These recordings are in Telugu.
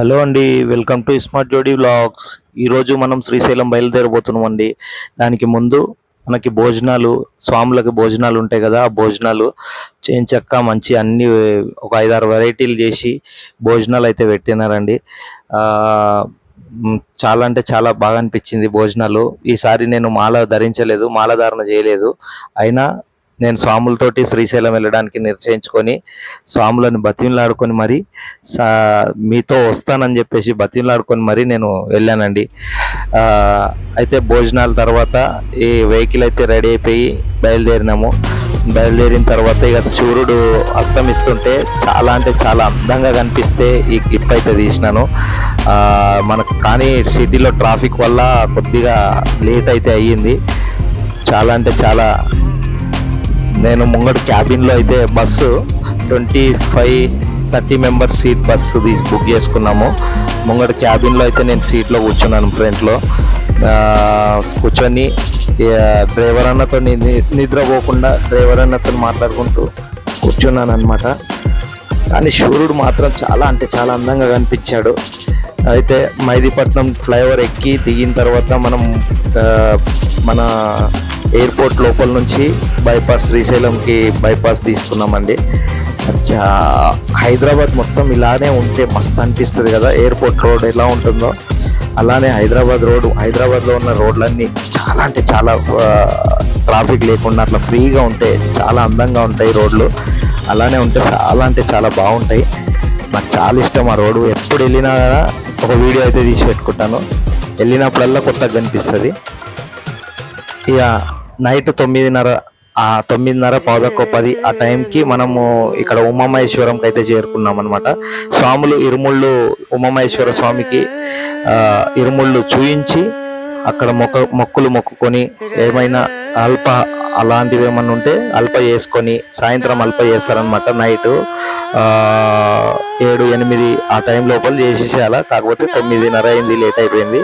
హలో అండి welcome to smart Jodi vlogs. ఈరోజు మనం శ్రీశైలం బయలుదేరబోతున్నాం అండి దానికి ముందు మనకి భోజనాలు స్వాములకి భోజనాలు ఉంటాయి కదా ఆ భోజనాలు చేయించక్క మంచి అన్ని ఒక ఐదారు వెరైటీలు చేసి భోజనాలు అయితే పెట్టినారండి. చాలా అంటే చాలా బాగా అనిపించింది భోజనాలు. ఈసారి నేను మాల ధరించలేదు మాల ధారణ చేయలేదు. అయినా నేను స్వాములతోటి శ్రీశైలం వెళ్ళడానికి నిశ్చయించుకొని స్వాములను బతిమలాడుకొని మరి సా మీతో వస్తానని చెప్పేసి బతిమలాడుకొని మరి నేను వెళ్ళానండి. అయితే భోజనాల తర్వాత ఈ వెహికల్ అయితే రెడీ అయిపోయి బయలుదేరినాము. బయలుదేరిన తర్వాత ఇక సూర్యుడు అస్తమిస్తుంటే చాలా అంటే చాలా అందంగా కనిపిస్తే ఈ క్లిప్ అయితే తీసినాను. మనకు కానీ సిటీలో ట్రాఫిక్ వల్ల కొద్దిగా లేట్ అయితే అయ్యింది. చాలా అంటే చాలా నేను ముంగడు క్యాబిన్లో అయితే bus twenty five thirty members seat bus book చేసుకున్నాము. ముంగడు క్యాబిన్లో అయితే నేను సీట్లో కూర్చున్నాను ఫ్రంట్లో. కూర్చొని డ్రైవర్ అన్నతో ని- నిద్రపోకుండా డ్రైవర్ అన్నతో మాట్లాడుకుంటూ కూర్చున్నాను అనమాట కానీ సూర్యుడు మాత్రం చాలా అంటే చాలా అందంగా కనిపించాడు. అయితే మైదీపట్నం ఫ్లైఓవర్ ఎక్కి దిగిన తర్వాత మనం మన ఎయిర్పోర్ట్ లోపల నుంచి బైపాస్ శ్రీశైలంకి బైపాస్ తీసుకున్నామండి. అచ్చా హైదరాబాద్ మొత్తం ఇలానే ఉంటే మస్తు అనిపిస్తుంది కదా ఎయిర్పోర్ట్ రోడ్ ఎలా ఉంటుందో. అలానే హైదరాబాద్ రోడ్ హైదరాబాద్లో ఉన్న రోడ్లన్నీ చాలా అంటే చాలా ట్రాఫిక్ లేకుండా అట్లా ఫ్రీగా ఉంటే చాలా అందంగా ఉంటాయి రోడ్లు. అలానే ఉంటే చాలా అంటే చాలా బాగుంటాయి. నాకు చాలా ఇష్టం ఆ రోడ్డు. ఎప్పుడు వెళ్ళినా కదా ఒక వీడియో అయితే తీసి పెట్టుకుంటాను. వెళ్ళినప్పుడల్లా కొత్తగా కనిపిస్తుంది. ఇక నైట్ తొమ్మిదిన్నర ఆ తొమ్మిదిన్నర పదకొ పది ఆ టైంకి మనము ఇక్కడ ఉమామహేశ్వరంకి అయితే చేరుకున్నాం అనమాట స్వాములు ఇరుముళ్ళు ఉమామహేశ్వర స్వామికి ఆ, ఇరుముళ్ళు చూయించి అక్కడ మొక్క మొక్కులు మొక్కుకొని ఏమైనా అల్ప అలాంటివి ఏమన్నా ఉంటే అల్ప చేసుకొని సాయంత్రం అల్ప చేస్తారనమాట నైట్. ఏడు ఎనిమిది ఆ టైం లోపల చేసేసేయాల? కాకపోతే తొమ్మిదిన్నర అయింది లేట్ అయిపోయింది.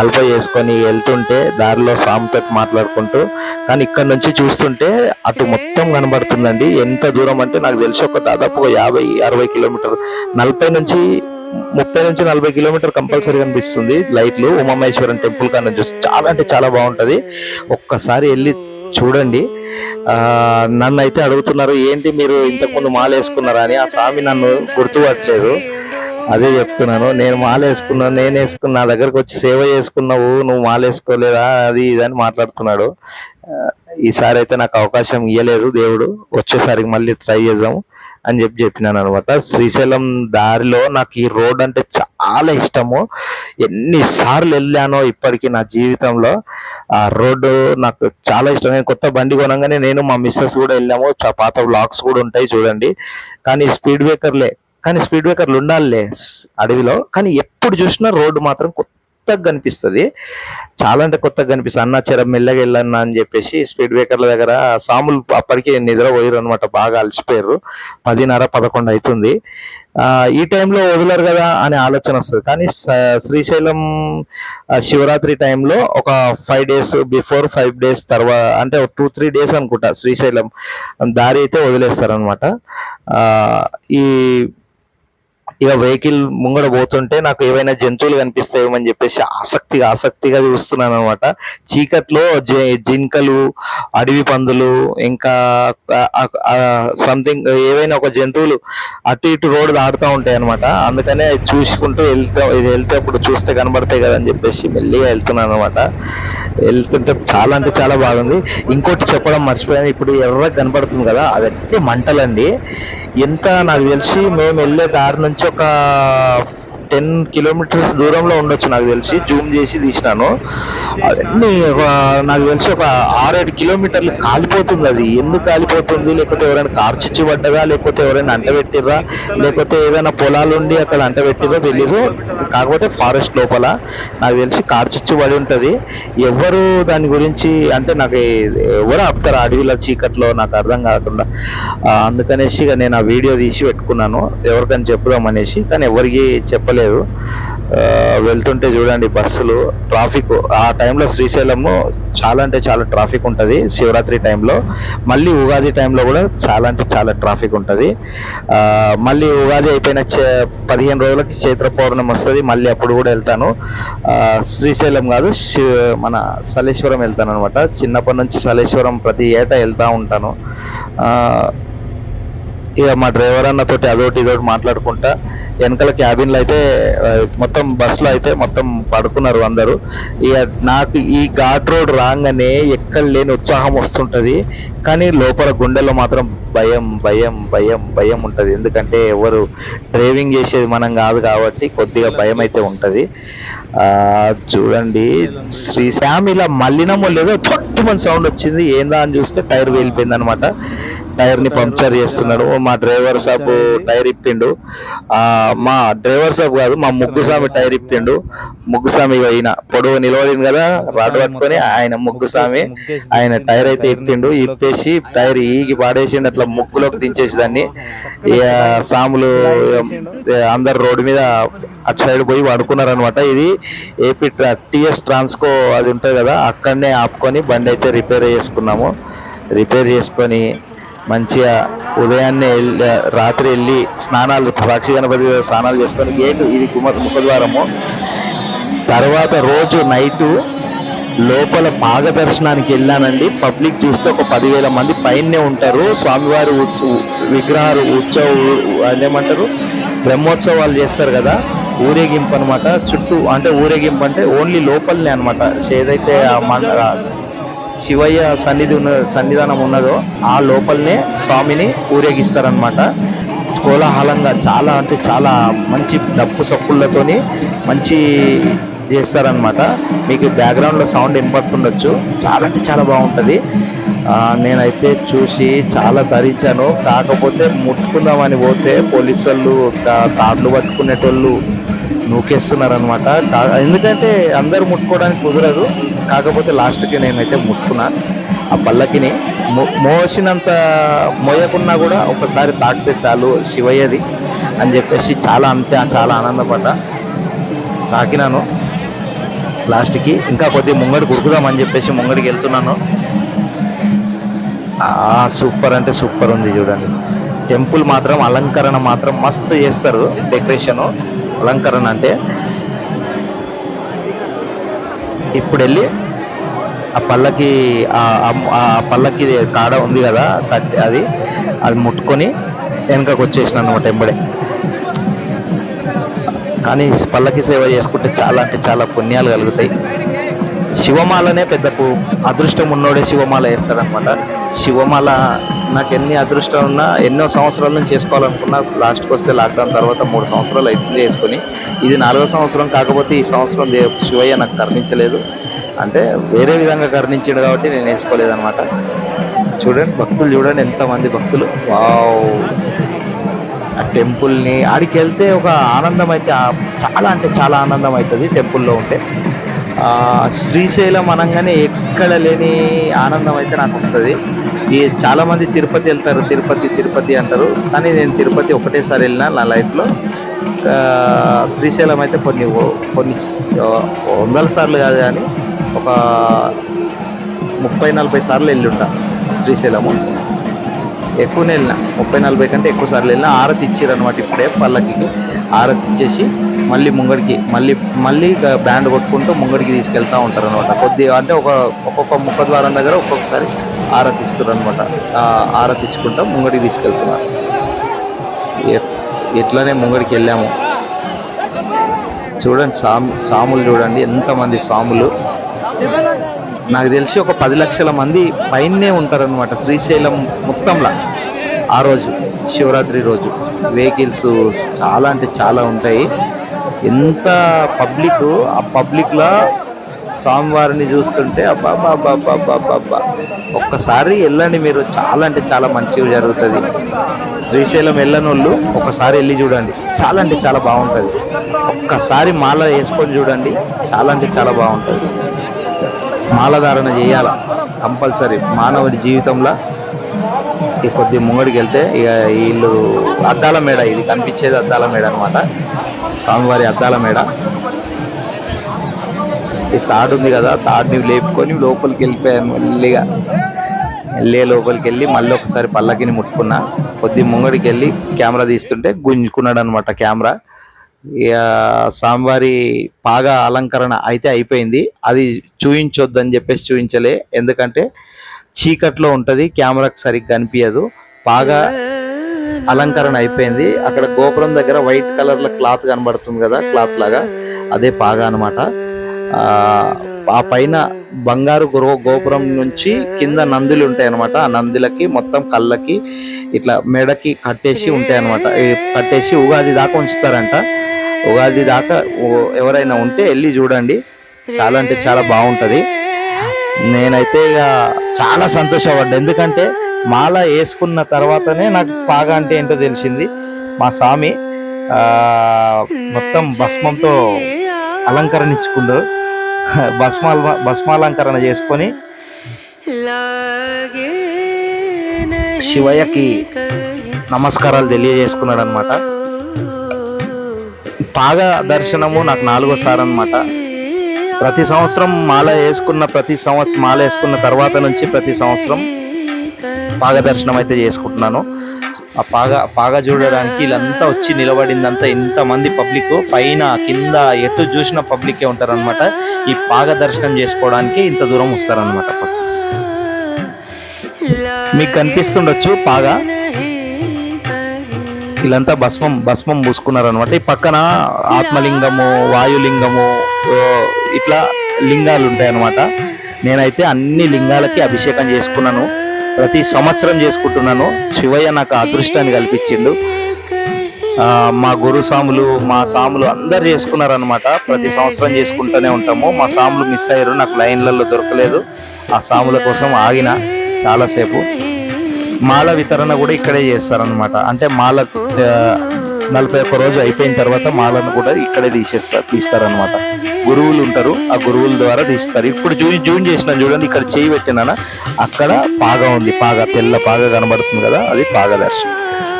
అల్ప చేసుకొని వెళ్తుంటే దారిలో స్వామితో మాట్లాడుకుంటూ కానీ ఇక్కడ నుంచి చూస్తుంటే అటు మొత్తం కనబడుతుందండి. ఎంత దూరం అంటే నాకు తెలిసి ఒక దాదాపు యాభై అరవై కిలోమీటర్ నలభై నుంచి ముప్పై నుంచి నలభై కిలోమీటర్ కంపల్సరీ కనిపిస్తుంది లైట్లు. ఉమామహేశ్వరం టెంపుల్ కన్నా చూస్తే చాలా అంటే చాలా బాగుంటది. ఒక్కసారి వెళ్ళి చూడండి. నన్ను అయితే అడుగుతున్నారు ఏంటి మీరు ఇంతకుముందు మాల వేసుకున్నారా అని. ఆ స్వామి నన్ను గుర్తుపట్టలేదు. అదే చెప్తున్నాను నేను మాల వేసుకున్నాను నేను వేసుకున్నా నా దగ్గరకు వచ్చి సేవ చేసుకున్నావు నువ్వు మాల వేసుకోలేదా అది ఇది అని మాట్లాడుతున్నాడు. ఈసారి అయితే నాకు అవకాశం ఇవ్వలేదు దేవుడు వచ్చేసరికి మళ్ళీ ట్రై చేద్దాం అని చెప్పి చెప్పినాను అనమాట. శ్రీశైలం దారిలో నాకు ఈ రోడ్ అంటే చాలా ఇష్టము. ఎన్నిసార్లు వెళ్ళానో ఇప్పటికీ నా జీవితంలో. ఆ రోడ్డు నాకు చాలా ఇష్టం. నేను కొత్త బండి కొనగానే నేను మా మిస్సెస్ కూడా వెళ్ళాము. పాత బ్లాగ్స్ కూడా ఉంటాయి చూడండి. కానీ స్పీడ్ బ్రేకర్లే కానీ స్పీడ్ బ్రేకర్లు ఉండాలిలే అడవిలో. కానీ ఎప్పుడు చూసినా రోడ్డు మాత్రం కొత్తగా కనిపిస్తుంది. చాలా అంటే కొత్తగా కనిపిస్తుంది. అన్న చెర మెల్లగా వెళ్ళన్నా అని చెప్పేసి స్పీడ్ బ్రేకర్ల దగ్గర సాములు అప్పటికే నిద్ర పోయారు అనమాట బాగా అలసిపోయారు పదిన్నర పదకొండు అవుతుంది ఈ టైంలో వదలరు కదా అనే ఆలోచన వస్తుంది. కానీ స- శ్రీశైలం శివరాత్రి టైంలో ఒక five days before five days తర్వాత అంటే టూ త్రీ డేస్ అనుకుంటా శ్రీశైలం దారి అయితే వదిలేస్తారనమాట ఈ ఇక వెహికల్ ముంగడ పోతుంటే నాకు ఏవైనా జంతువులు కనిపిస్తాయేమని చెప్పేసి ఆసక్తిగా ఆసక్తిగా చూస్తున్నాను అనమాట చీకట్లో జింకలు అడవి పందులు ఇంకా సంథింగ్ ఏవైనా ఒక జంతువులు అటు ఇటు రోడ్డు దాటుతూ ఉంటాయి అనమాట అందుకనే చూసుకుంటూ వెళ్తా ఇది వెళ్తే అప్పుడు చూస్తే కనబడతాయి కదా అని చెప్పేసి మెల్లిగా వెళ్తున్నాను అనమాట వెళ్తుంటే చాలా అంటే చాలా బాగుంది. ఇంకోటి చెప్పడం మర్చిపోయాను. ఇప్పుడు ఎర్ర కనబడుతుంది కదా అదంటే మంటలండి. ఎంత నాకు తెలిసి మేము వెళ్ళే దారి నుంచి ఒక టెన్ కిలోమీటర్స్ దూరంలో ఉండొచ్చు నాకు తెలిసి. జూమ్ చేసి తీసినాను. అవన్నీ ఒక నాకు తెలిసి ఒక ఆరేడు కిలోమీటర్లు కాలిపోతుంది అది. ఎందుకు కాలిపోతుంది? లేకపోతే ఎవరైనా కార్చిచ్చి పడ్డదా? లేకపోతే ఎవరైనా అంటబెట్టిర్రా లేకపోతే ఏదైనా పొలాలు ఉండి అక్కడ అంటబెట్టిరో తెలీదు. కాకపోతే ఫారెస్ట్ లోపల నాకు తెలిసి కార్చిచ్చి పడి ఉంటుంది. ఎవరు దాని గురించి అంటే నాకు ఎవరు ఆపుతారు? అడవిలో చీకట్లో నాకు అర్థం కాకుండా. అందుకనేసి ఇక నేను ఆ వీడియో తీసి పెట్టుకున్నాను. ఎవరికైనా చెప్పుదాం అనేసి కానీ ఎవరికి చెప్పలేదు. ఆ, వెళ్తుంటే చూడండి బస్సులు ట్రాఫిక్. ఆ టైంలో శ్రీశైలము చాలా అంటే చాలా ట్రాఫిక్ ఉంటుంది శివరాత్రి టైంలో. మళ్ళీ ఉగాది టైంలో కూడా చాలా అంటే చాలా ట్రాఫిక్ ఉంటుంది. మళ్ళీ ఉగాది అయిపోయిన చే- పదిహేను రోజులకి చైత్ర పౌర్ణమి వస్తుంది మళ్ళీ అప్పుడు కూడా వెళ్తాను. శ్రీశైలం కాదు శి- మన సలేశ్వరం వెళ్తాను అనమాట చిన్నప్పటి నుంచి సలేశ్వరం ప్రతి ఏటా వెళ్తూ ఉంటాను. ఇక మా డ్రైవర్ అన్నతోటి అదోటి ఇదోటి మాట్లాడుకుంటా. వెనకాల క్యాబిన్లో అయితే మొత్తం బస్సులో అయితే మొత్తం పడుకున్నారు అందరూ. ఇక నాకు ఈ ఘాట్ రోడ్ రాగానే ఎక్కడ లేని ఉత్సాహం వస్తుంటుంది. కానీ లోపల గుండెలో మాత్రం భయం భయం భయం భయం ఉంటుంది. ఎందుకంటే ఎవరు డ్రైవింగ్ చేసేది మనం కాదు కాబట్టి కొద్దిగా భయం అయితే ఉంటుంది. చూడండి. శ్రీశామ్ ఇలా మళ్ళినమో లేదో తొట్టుమని సౌండ్ వచ్చింది. ఏందా అని చూస్తే టైర్ వెళ్ళిపోయింది అనమాట టైర్ని పంక్చర్ చేస్తున్నాడు. మా డ్రైవర్ సాబ్ టైర్ ఇప్పిండు. మా డ్రైవర్ సాబ్ కాదు మా ముగ్గుస్వామి టైర్ ఇప్పిండు. ముగ్గుస్వామి అయిన పొడవు నిలవడింది కదా రాడ్ పట్టుకొని ఆయన ముగ్గుస్వామి ఆయన టైర్ అయితే ఇప్పిండు. ఇప్పేసి టైర్ ఈగి పాడేసిండు అట్లా ముగ్గులోకి దించేసి దాన్ని. ఇక సాములు అందరు రోడ్డు మీద అటు సైడ్ పోయి పడుకున్నారనమాట ఇది ఏపీ టిఎస్ ట్రాన్స్కో అది ఉంటుంది కదా అక్కడనే ఆపుకొని బండి అయితే రిపేర్ చేసుకున్నాము. రిపేర్ చేసుకొని మంచిగా ఉదయాన్నే వెళ్ళి రాత్రి వెళ్ళి స్నానాలు సాక్షి గణపతి స్నానాలు చేసుకొని గేటు ఇది గుమ ముఖద్వారము. తర్వాత రోజు నైటు లోపల పాగ దర్శనానికి వెళ్ళానండి. పబ్లిక్ చూస్తే ఒక పదివేల మంది పైనే ఉంటారు. స్వామివారి విగ్రహాలు ఉత్సవ ఏమంటారు బ్రహ్మోత్సవాలు చేస్తారు కదా. ఊరేగింపు అనమాట చుట్టూ అంటే ఊరేగింపు అంటే ఓన్లీ లోపలనే అనమాట ఏదైతే ఆ మన శివయ్య సన్నిధి ఉన్న సన్నిధానం ఉన్నదో ఆ లోపలనే స్వామిని ఊరేగిస్తారనమాట కోలాహలంగా చాలా అంటే చాలా మంచి డప్పు సప్పులతోని మంచి చేస్తారనమాట మీకు బ్యాక్గ్రౌండ్లో సౌండ్ వినపడుతుండొచ్చు. చాలా అంటే చాలా బాగుంటుంది. నేనైతే చూసి చాలా ధరించాను కాకపోతే ముట్టుకుందామని పోతే పోలీసు వాళ్ళు తాళ్ళు పట్టుకునేటోళ్ళు నూకేస్తున్నారు అనమాట ఎందుకంటే అందరూ ముట్టుకోవడానికి కుదరదు. కాకపోతే లాస్ట్కి నేనైతే ముట్టుకున్నా. ఆ పల్లకిని మో- మోసినంత మోయకున్నా కూడా ఒకసారి తాకితే చాలు శివయ్యది అని చెప్పేసి చాలా అంతే చాలా ఆనందపడ్డా. తాకినాను. లాస్ట్కి ఇంకా కొద్దిగా ముంగడి కురుకుదామని చెప్పేసి ముంగడికి వెళ్తున్నాను. సూపర్ అంటే సూపర్ ఉంది చూడండి. టెంపుల్ మాత్రం అలంకరణ మాత్రం మస్తు చేస్తారు డెకరేషన్. అలంకరణ అంటే ఇప్పుడు వెళ్ళి ఆ పల్లకి ఆ- పళ్ళకి పల్లకి కాడ ఉంది కదా కట్టి అది అది ముట్టుకొని వెనకకు వచ్చేసిన అనమాట ఎంబడే. కానీ పల్లకి సేవ చేసుకుంటే చాలా అంటే చాలా పుణ్యాలు కలుగుతాయి. శివమాలనే పెద్దకు అదృష్టం ఉన్నోడే శివమాల వేస్తాడనమాట శివమాల నాకు ఎన్ని అదృష్టం ఉన్నా ఎన్నో సంవత్సరాల నుంచి చేసుకోవాలనుకున్నా లాస్ట్కి వస్తే లాక్డౌన్ తర్వాత మూడు సంవత్సరాలు అవుతుంది చేసుకుని. ఇది నాలుగో సంవత్సరం కాకపోతే ఈ సంవత్సరం శివయ్య నాకు కరుణించలేదు. అంటే వేరే విధంగా కరుణించాడు కాబట్టి నేను వేసుకోలేదు అనమాట చూడండి భక్తులు చూడండి ఎంతమంది భక్తులు. వావ్! ఆ టెంపుల్ని ఆడికి వెళ్తే ఒక ఆనందం అయితే చాలా అంటే చాలా ఆనందం అవుతుంది టెంపుల్లో ఉంటే. శ్రీశైలం అనగానే ఎక్కడ లేని ఆనందం అయితే నాకు వస్తుంది. ఈ చాలామంది తిరుపతి వెళ్తారు తిరుపతి తిరుపతి అంటారు. కానీ నేను తిరుపతి ఒకటేసారి వెళ్ళిన నా లైఫ్లో. శ్రీశైలం అయితే కొన్ని కొన్ని వందల సార్లు కాదు కానీ ఒక ముప్పై నలభై సార్లు వెళ్ళింటా శ్రీశైలము. ఎక్కువనే వెళ్ళిన ముప్పై నలభై కంటే ఎక్కువ సార్లు వెళ్ళిన. ఆరతి ఇచ్చారు అనమాట ఇప్పుడే పల్లకి ఆరతి ఇచ్చేసి మళ్ళీ ముంగడికి మళ్ళీ మళ్ళీ బ్యాండ్ కొట్టుకుంటూ ముంగడికి తీసుకెళ్తా ఉంటారు అనమాట కొద్దిగా అంటే ఒక ఒక్కొక్క ముఖద్వారం దగ్గర ఒక్కొక్కసారి ఆరతి అనమాట ఆరతి ముంగడికి తీసుకెళ్తున్నారు. ఎట్లానే ఎట్లనే ముంగడికి వెళ్ళాము. చూడండి సాము సాములు చూడండి ఎంతమంది సాములు. నాకు తెలిసి ఒక పది లక్షల మంది పైనే ఉంటారనమాట శ్రీశైలం మొత్తంలో. ఆ రోజు శివరాత్రి రోజు. వెహికల్స్ చాలా అంటే చాలా ఉంటాయి. ఎంత పబ్లిక్ ఆ పబ్లిక్లో స్వామివారిని చూస్తుంటే అబ్బా అబ్బా అబ్బా అబ్బా అబ్బా ఒక్కసారి వెళ్ళండి మీరు. చాలా అంటే చాలా మంచిగా జరుగుతుంది. శ్రీశైలం వెళ్ళని వాళ్ళు ఒకసారి వెళ్ళి చూడండి. చాలా అంటే చాలా బాగుంటుంది. ఒక్కసారి మాల వేసుకొని చూడండి. చాలా అంటే చాలా బాగుంటుంది. మాలధారణ చేయాల? కంపల్సరీ. మానవుడి జీవితంలో ఈ కొద్ది ముంగడికి వెళ్తే ఇక వీళ్ళు అద్దాల మేడ ఇది కనిపించేది అద్దాల మేడ అనమాట స్వామివారి అద్దాల మేడ. ఈ తాడు ఉంది కదా తాడుని లేపుకొని లోపలికి వెళ్ళిపోయాను మెల్లిగా. వెళ్ళే లోపలికి వెళ్ళి మళ్ళీ ఒకసారి పల్లకిని ముట్టుకున్నా. కొద్ది ముంగడికి వెళ్ళి కెమెరా తీస్తుంటే గుంజుకున్నాడు అనమాట కెమెరా. ఇక స్వామివారి బాగా అలంకరణ అయితే అయిపోయింది. అది చూయించొద్దు అని చెప్పేసి చూయించలే. ఎందుకంటే చీకట్లో ఉంటుంది కెమెరాకి సరిగ్గా కనిపించదు. బాగా అలంకరణ అయిపోయింది. అక్కడ గోపురం దగ్గర వైట్ కలర్లో క్లాత్ కనబడుతుంది కదా క్లాత్ లాగా. అదే పాగా అనమాట ఆ పైన బంగారు గృహ గోపురం నుంచి కింద నందులు ఉంటాయి అనమాట ఆ నందులకి మొత్తం కళ్ళకి ఇట్లా మెడకి కట్టేసి ఉంటాయి అనమాట కట్టేసి ఉగాది దాకా ఉంచుతారంట. ఉగాది దాకా ఎవరైనా ఉంటే వెళ్ళి చూడండి. చాలా అంటే చాలా బాగుంటుంది. నేనైతే ఇక చాలా సంతోషపడ్డా. ఎందుకంటే మాల వేసుకున్న తర్వాతనే నాకు పాగా అంటే ఏంటో తెలిసింది. మా స్వామి మొత్తం భస్మంతో అలంకరణించుకున్నారు భస్మాల భస్మాలంకరణ చేసుకొని శివయ్యకి నమస్కారాలు తెలియజేసుకున్నాడు అనమాట పాగా దర్శనము నాకు నాలుగోసారి అనమాట ప్రతి సంవత్సరం మాల వేసుకున్న ప్రతి సంవత్సరం మాల వేసుకున్న తర్వాత నుంచి ప్రతి సంవత్సరం పాగ దర్శనం అయితే చేసుకుంటున్నాను. ఆ పాగ పాగ చూడడానికి వీళ్ళంతా వచ్చి నిలబడిందంతా ఇంతమంది పబ్లిక్. పైన కింద ఎటు చూసిన పబ్లికే ఉంటారనమాట ఈ పాగ దర్శనం చేసుకోవడానికి ఇంత దూరం వస్తారనమాట మీకు కనిపిస్తుండొచ్చు పాగా. వీళ్ళంతా భస్మం భస్మం పూసుకున్నారు అనమాట ఈ పక్కన ఆత్మలింగము వాయులింగము ఇట్లా లింగాలు ఉంటాయి అనమాట నేనైతే అన్ని లింగాలకి అభిషేకం చేసుకున్నాను. ప్రతి సంవత్సరం చేసుకుంటున్నాను. శివయ్య నాకు అదృష్టాన్ని కల్పించిండు. మా గురు సాములు మా సాములు అందరు చేసుకున్నారు అనమాట ప్రతి సంవత్సరం చేసుకుంటూనే ఉంటాము. మా సాములు మిస్ అయ్యారు. నాకు లైన్లలో దొరకలేదు. ఆ సాముల కోసం ఆగిన చాలాసేపు. మాల వితరణ కూడా ఇక్కడే చేస్తారనమాట అంటే మాల నలభై ఒక్క రోజు అయిపోయిన తర్వాత మాలను కూడా ఇక్కడే తీసేస్తారు తీస్తారనమాట గురువులు ఉంటారు ఆ గురువుల ద్వారా తీస్తారు. ఇప్పుడు జూన్ జూన్ చేసిన చూడండి ఇక్కడ చేయి పెట్టినానా? అక్కడ పాగ ఉంది పాగ తెల్ల పాగ కనబడుతుంది కదా అది పాగా దర్శనం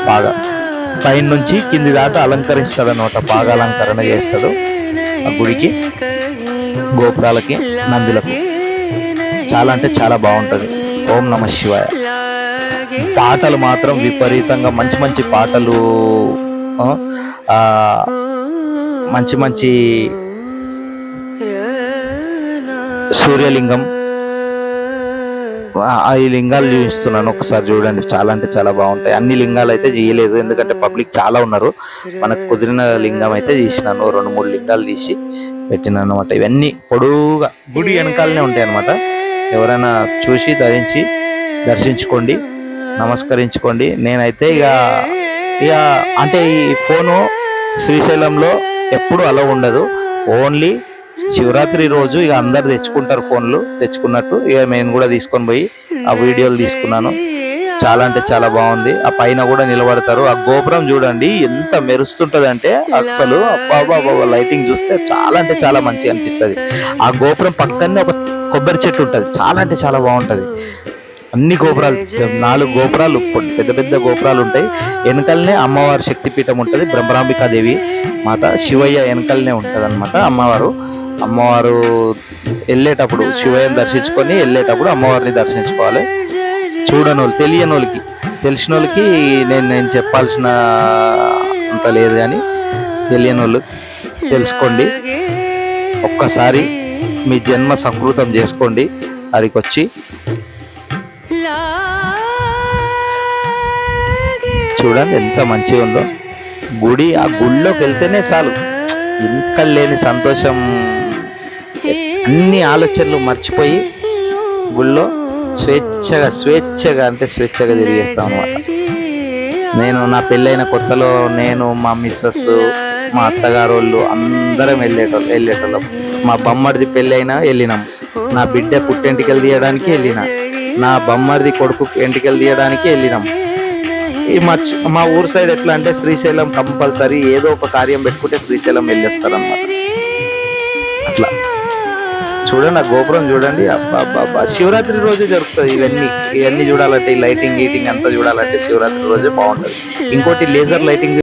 పాగా. పైన నుంచి కింది దాకా అలంకరిస్తాడు అనమాట పాగ అలంకరణ చేస్తాడు ఆ గుడికి గోపురాలకి నందులకు. చాలా అంటే చాలా బాగుంటుంది. ఓం నమ శివాయ. పాటలు మాత్రం విపరీతంగా మంచి మంచి పాటలు మంచి మంచి సూర్యలింగం. ఆ- ఈ లింగాలు చూపిస్తున్నాను. ఒకసారి చూడండి. చాలా అంటే చాలా బాగుంటాయి. అన్ని లింగాలు అయితే చేయలేదు. ఎందుకంటే పబ్లిక్ చాలా ఉన్నారు. మనకు కుదిరిన లింగం అయితే తీసినాను. రెండు మూడు లింగాలు తీసి పెట్టినాను అనమాట ఇవన్నీ పొడువుగా గుడి వెనకాలనే ఉంటాయి అనమాట ఎవరైనా చూసి ధరించి దర్శించుకోండి నమస్కరించుకోండి. నేనైతే ఇక ఇక అంటే ఈ ఫోను శ్రీశైలంలో ఎప్పుడు అలా ఉండదు. ఓన్లీ శివరాత్రి రోజు ఇక అందరు తెచ్చుకుంటారు ఫోన్లు తెచ్చుకున్నట్టు. ఇక నేను కూడా తీసుకొని పోయి ఆ వీడియోలు తీసుకున్నాను. చాలా అంటే చాలా బాగుంది. ఆ పైన కూడా నిలబడతారు. ఆ గోపురం చూడండి ఎంత మెరుస్తుంటది అంటే అసలు అబ్బా లైటింగ్ చూస్తే చాలా అంటే చాలా మంచిగా అనిపిస్తుంది. ఆ గోపురం పక్కనే ఒక కొబ్బరి చెట్టు ఉంటుంది. చాలా అంటే చాలా బాగుంటుంది. అన్ని గోపురాలు నాలుగు గోపురాలు పెద్ద పెద్ద గోపురాలు ఉంటాయి. వెనకలనే అమ్మవారి శక్తిపీఠం ఉంటది బ్రహ్మరాంబికాదేవి మాత శివయ్య వెనకలనే ఉంటది అనమాట అమ్మవారు. అమ్మవారు వెళ్ళేటప్పుడు శివయ్యని దర్శించుకొని వెళ్ళేటప్పుడు అమ్మవారిని దర్శించుకోవాలి. చూడని వాళ్ళు తెలియని వాళ్ళకి తెలిసిన వాళ్ళకి నేను నేను చెప్పాల్సిన అంత లేదు కానీ తెలియని వాళ్ళు తెలుసుకోండి. ఒక్కసారి మీ జన్మ సంకృతం చేసుకోండి. అడికి వచ్చి చూడండి ఎంత మంచిగా ఉందో. గుడి ఆ గుడిలోకి వెళ్తేనే చాలు. ఇంకా లేని సంతోషం. అన్ని ఆలోచనలు మర్చిపోయి గుళ్ళో స్వేచ్ఛగా స్వేచ్ఛగా అంటే స్వేచ్ఛగా తిరిగేస్తాం అనమాట నేను నా పెళ్ళైన కొత్తలో నేను మా మిస్సెస్ మా అత్తగారు వాళ్ళు అందరం వెళ్ళేటోళ్ళు వెళ్ళేటోళ్ళం. మా బొమ్మడిది పెళ్ళైనా వెళ్ళినాం. నా బిడ్డ పుట్టెంటికలు తీయడానికి వెళ్ళిన. నా బొమ్మరిది కొడుకు ఎంటికలు తీయడానికి వెళ్ళినాం. ఈ మా మా ఊరు సైడ్ ఎట్లా అంటే శ్రీశైలం కంపల్సరీ ఏదో ఒక కార్యం పెట్టుకుంటే శ్రీశైలం వెళ్ళేస్తారు అనమాట అట్లా. చూడండి ఆ గోపురం చూడండి. అబ్బా శివరాత్రి రోజే జరుగుతుంది ఇవన్నీ. ఇవన్నీ చూడాలంటే ఈ లైటింగ్ గీటింగ్ అంతా చూడాలంటే శివరాత్రి రోజే బాగుంటుంది. ఇంకోటి లేజర్ లైటింగ్